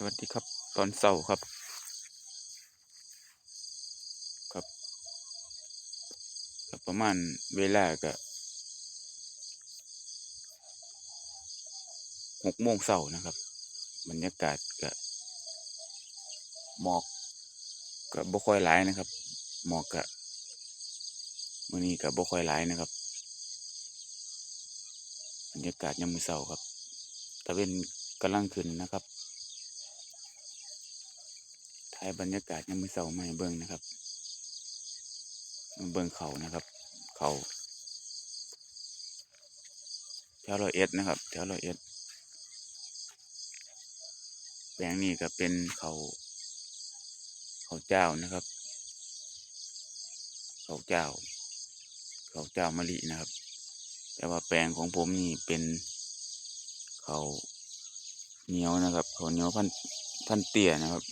สวัสดีครับ ตอนเสาร์ครับ ครับก็ประมาณเวลาก็หกโมงเสาร์นะครับ บรรยากาศก็หมอกก็บ่ค่อยหลายนะครับ หมอกก็มื้อนี้ก็บ่ค่อยหลายนะครับ บรรยากาศยามมื้อเช้าครับตะเวนกำลังขึ้นนะครับ ถ่ายบรรยากาศยามมือเช้ามาให้เบิ่งนะครับเบิ่งเขานะครับ เขาแถวรอยเอ็ดนะครับ แถวรอยเอ็ดแปลงนี้ก็เป็นเขาเขาเจ้านะครับ เขาเจ้า เขาเจ้ามะลินะครับ แต่ว่าแปลงของผมนี่เป็นเขาเหนียวนะครับ เขาเหนียวพันพันเตี้ยนะครับ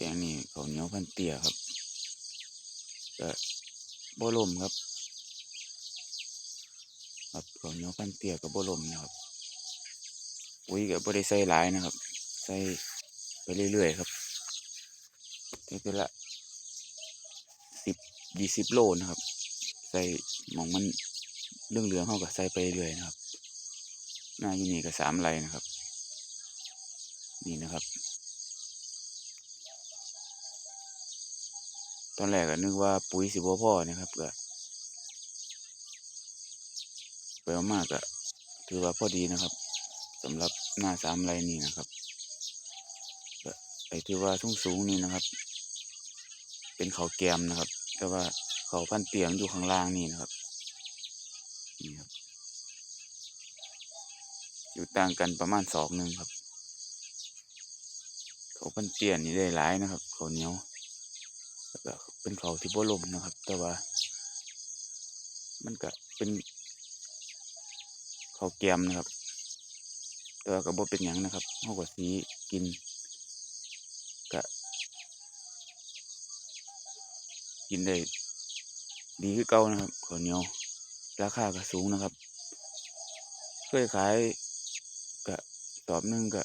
แปลงนี้เขาเหนียวพันเตี้ยครับก็บ่ลมครับ ครับเขาเหนียวพันเตี้ยกับบ่ลมนะครับปุ๋ยก็บ่ได้ใส่หลายนะครับ ใส่ไปเรื่อยๆครับเทื่อละสิบยี่สิบโลนะครับ ใส่หมองมันเรื่องเหลืองเข้าก็ใส่ไปเรื่อยนะครับ หน้ายู่นี่ก็สามไรนะครับ นี่นะครับ ตอนแรกก็นึกว่าปุ๋ยสิบ่พอนะครับก็ไปเอามากก็ถือว่าพอดีนะครับสำหรับหน้าสามไรนี่นะครับไอ้ที่ว่าสูงสูงนี่นะครับ เป็นเขาแกมนะครับ แต่ว่าเขาพันเตียมอยู่ข้างล่างนี่นะครับนี่ครับ อยู่ต่างกันประมาณศอกหนึ่งครับ เขาพันเตียนนี่ได้หลายนะครับ เขาเหนียว ก็เป็นเขาที่บ่ลมนะครับ แต่ว่า มันก็เป็นเขาแกมนะครับ แต่ว่าก็บ่เป็นหยังนะครับเขาก็สีกินก็กินได้ดีคือเก่านะครับข้าวเหนียวราคาก็สูงนะครับ เคยขายก็ตอบหนึงก็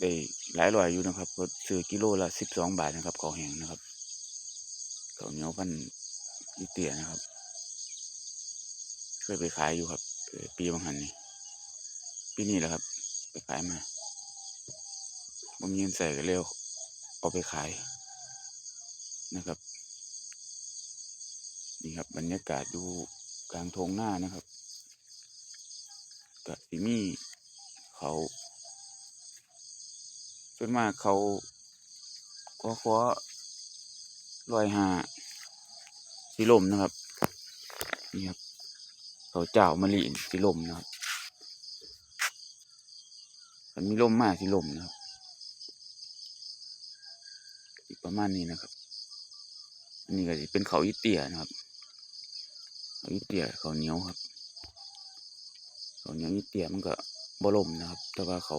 ได้หลายร้อยอยู่นะครับก็ซื้อกิโลละสิบสองบาทนะครับข้าแห้งนะครับข้าเหนียวพันอีเตียนะครับเคยไปขายอยู่ครับ ปีบางหันนี่ปีนี้แหละครับ ไปขายมาผมยืนใส่ก็เร็วเอาไปขายนะครับ นี่ครับบรรยากาศดูกลางทงหน้านะครับกับสิมีเขา ส่วนมากเขาก็ขอลอยหาสีลมนะครับ นี่ครับ เขาเจ้ามะลิสีลมนะครับมันมีลมมากสีลมนะครับ อีกประมาณนี้นะครับ อันนี้ก็จะเป็นเขาอีเตียนะครับ เขาอีเตียเขาเหนียวครับ เขาเหนียวอีเตียมันก็บ่ลมนะครับ แต่ว่าเขา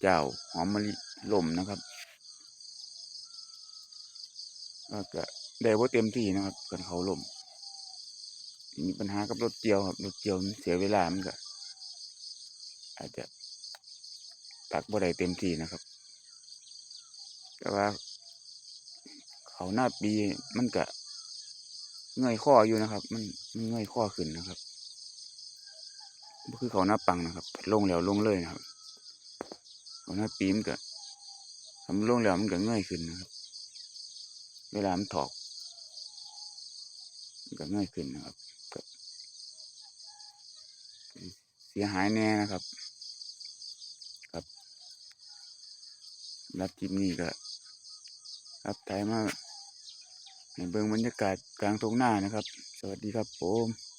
เจ้าหอมมะลิลมนะครับก็ได้ว่าเต็มที่นะครับกันเขาล่มมีปัญหากับรถเกี่ยวครับรถเกี่ยวมันเสียเวลามันก็อาจจะตักบ่ได้เต็มที่นะครับ แต่ว่า เขาหน้าปีมันก็เงยข้ออยู่นะครับ มันมันเงยข้อขึ้นนะครับก็คือเขาหน้าปังนะครับลงแล้วลงเลยนะครับ เขาหน้าปีมันก็ทำลงแล้วมันก็เงยขึ้นนะครับ เวลามันถอกมันก็เงยขึ้นนะครับก็เสียหายแน่นะครับ ครับรับคลิปนี้ก็ครับถ่ายมาให้เบิ่งบรรยากาศกลางทุ่งนานะครับ สวัสดีครับผม